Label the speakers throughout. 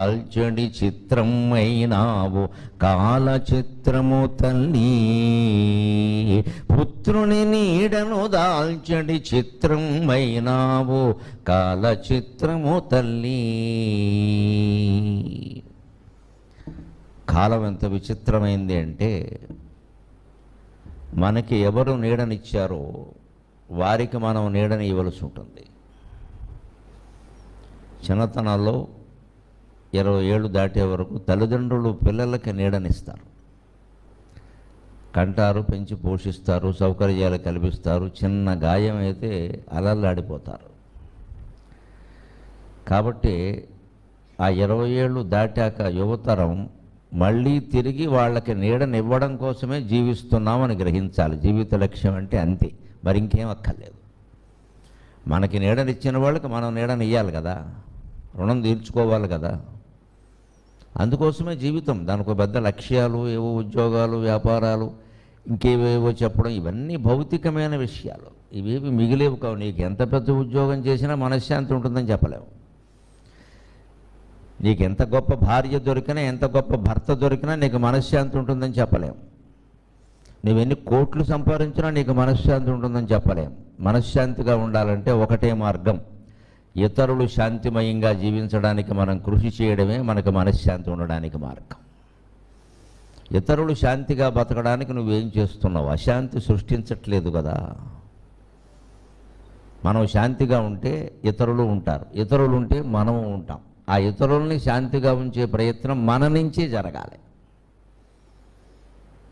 Speaker 1: అల్చడి చిత్రమైనావు కాల చిత్రము తల్లి పుత్రుని నీడను దాల్చడి చిత్రమైనావు కాల చిత్రము తల్లి కాలం ఎంత విచిత్రమైంది అంటే మనకి ఎవరు నీడనిచ్చారో వారికి మనం నీడని ఇవ్వవలసి ఉంటుంది. చిన్నతనాల్లో ఇరవై ఏళ్ళు దాటే వరకు తల్లిదండ్రులు పిల్లలకి నీడనిస్తారు. కంటారు పెంచి పోషిస్తారు సౌకర్యాలు కల్పిస్తారు చిన్న గాయం అయితే అలల్లాడిపోతారు కాబట్టి ఆ ఇరవై ఏళ్ళు దాటాక యువతరం మళ్ళీ తిరిగి వాళ్ళకి నీడనివ్వడం కోసమే జీవిస్తున్నామని గ్రహించాలి. జీవిత లక్ష్యం అంటే అంతే మరి ఇంకేం అక్కర్లేదు. మనకి నీడనిచ్చిన వాళ్ళకి మనం నీడని ఇవ్వాలి కదా రుణం తీర్చుకోవాలి కదా. అందుకోసమే జీవితం. దానికి ఒక పెద్ద లక్ష్యాలు ఏవో ఉద్యోగాలు వ్యాపారాలు ఇంకేవేవో చెప్పడం ఇవన్నీ భౌతికమైన విషయాలు. ఇవేవి మిగిలేవు కావు. నీకు ఎంత పెద్ద ఉద్యోగం చేసినా మనశ్శాంతి ఉంటుందని చెప్పలేము నీకు ఎంత గొప్ప భార్య దొరికినా ఎంత గొప్ప భర్త దొరికినా నీకు మనశ్శాంతి ఉంటుందని చెప్పలేము నువ్వెన్ని కోట్లు సంపాదించినా నీకు మనశ్శాంతి ఉంటుందని చెప్పలేం. మనశ్శాంతిగా ఉండాలంటే ఒకటే మార్గం. ఇతరులు శాంతిమయంగా జీవించడానికి మనం కృషి చేయడమే మనకు మనశ్శాంతి ఉండడానికి మార్గం. ఇతరులు శాంతిగా బతకడానికి నువ్వేం చేస్తున్నావు? అశాంతి సృష్టించట్లేదు కదా. మనం శాంతిగా ఉంటే ఇతరులు ఉంటారు. ఇతరులు ఉంటే మనము ఉంటాం. ఆ ఇతరుల్ని శాంతిగా ఉంచే ప్రయత్నం మన నుంచే జరగాలి.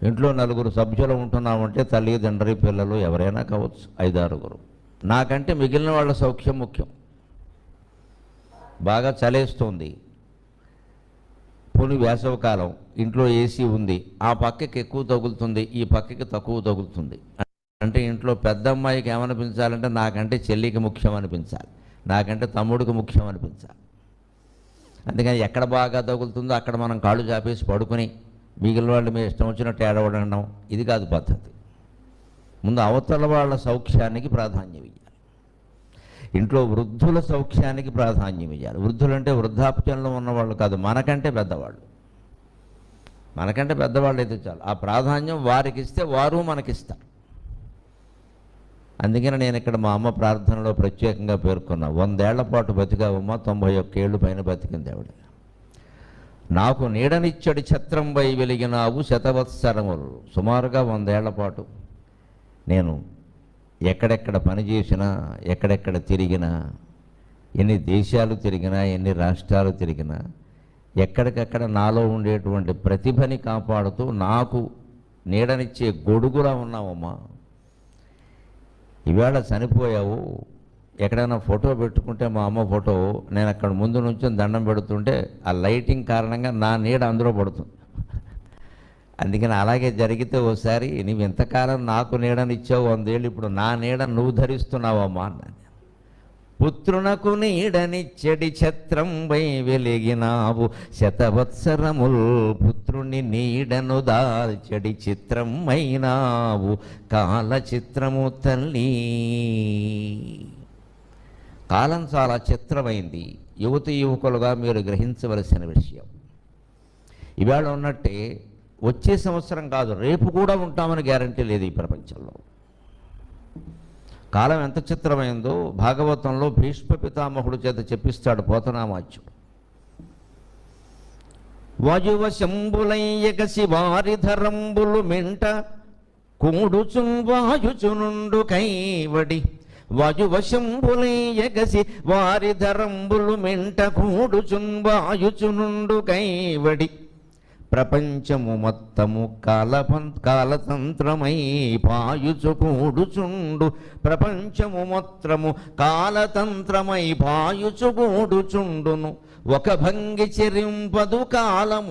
Speaker 1: ఇంట్లో నలుగురు సభ్యులు ఉంటున్నామంటే తల్లిదండ్రి పిల్లలు ఎవరైనా కావచ్చు ఐదారుగురు. నాకంటే మిగిలిన వాళ్ళ సౌఖ్యం ముఖ్యం. బాగా చలేస్తుంది. పోనీ వేసవకాలం ఇంట్లో ఏసీ ఉంది ఆ పక్కకి ఎక్కువ తగులుతుంది ఈ పక్కకి తక్కువ తగులుతుంది. అంటే ఇంట్లో పెద్ద అమ్మాయికి ఏమనిపించాలంటే నాకంటే చెల్లికి ముఖ్యం అనిపించాలి నాకంటే తమ్ముడికి ముఖ్యం అనిపించాలి. అందుకని ఎక్కడ బాగా తగులుతుందో అక్కడ మనం కాళ్ళు చాపేసి పడుకొని మిగిలిన వాళ్ళు మీ ఇష్టం వచ్చినట్టు ఏడవడం ఇది కాదు పద్ధతి. ముందు అవతల వాళ్ళ సౌఖ్యానికి ప్రాధాన్యం ఇవ్వాలి ఇంట్లో వృద్ధుల సౌఖ్యానికి ప్రాధాన్యం ఇవ్వాలి వృద్ధులంటే వృద్ధాప్యంలో ఉన్నవాళ్ళు కాదు మనకంటే పెద్దవాళ్ళు. మనకంటే పెద్దవాళ్ళు అయితే చాలు. ఆ ప్రాధాన్యం వారికి ఇస్తే వారు మనకిస్తారు. అందుకని నేను ఇక్కడ మా అమ్మ ప్రార్థనలో ప్రత్యేకంగా పేర్కొన్నా వందేళ్ళ పాటు బతికావమ్మ తొంభై ఒక్క ఏళ్ళు పైన బతికింది ఆవిడ నాకు నీడనిచ్చడి ఛత్రంపై వెలిగినావు శతవత్సరములు. సుమారుగా వందేళ్ళ పాటు నేను ఎక్కడెక్కడ పని చేసినా ఎక్కడెక్కడ తిరిగినా ఎన్ని దేశాలు తిరిగినా ఎన్ని రాష్ట్రాలు తిరిగినా ఎక్కడికక్కడ నాలో ఉండేటువంటి ప్రతిభని కాపాడుతూ నాకు నీడనిచ్చే గొడుగులా ఉన్నావమ్మా. ఈవేళ చనిపోయావు ఎక్కడైనా ఫోటో పెట్టుకుంటే మా అమ్మ ఫోటో నేను అక్కడ ముందు నుంచి దండం పెడుతుంటే ఆ లైటింగ్ కారణంగా నా నీడ అందులో పడుతుంది. అందుకని అలాగే జరిగితే ఓసారి నువ్వు ఇంతకాలం నాకు నీడనిచ్చావు వందేళ్ళు ఇప్పుడు నా నీడ నువ్వు ధరిస్తున్నావమ్మా అన్నాను. పుత్రునకు నీడనిచ్చడి ఛత్రంపై వెలిగినావు శతవత్సరముల్ పుత్రుని నీడను దాల్చడి చిత్రమైనావు కాల చిత్రము తల్లి. కాలం చాలా చిత్రమైంది. యువతి యువకులుగా మీరు గ్రహించవలసిన విషయం. ఇవాళ ఉన్నట్టే వచ్చే సంవత్సరం కాదు రేపు కూడా ఉంటామని గ్యారంటీ లేదు ఈ ప్రపంచంలో. కాలం ఎంత చిత్రమైందో భాగవతంలో భీష్మ పితామహుడు చేత చెప్పిస్తాడు పోతనామాచ్యుడు. వయువ శంభులయ్యగసి వారిధరంబులు మింట కూడుచున్ వాయుచునుండు కైవడి. వయువ వారి ధరంబులు మెంట కూడుచున్ వాయుచునుండు కైవడి. ప్రపంచము మొత్తము కాలపం కాలతంత్రమై పాయుచు కూడుచుండు. ప్రపంచము మొత్తము కాలతంత్రమై పాయుచు కూడుచుండును. ఒక భంగి చెరింపదు కాలము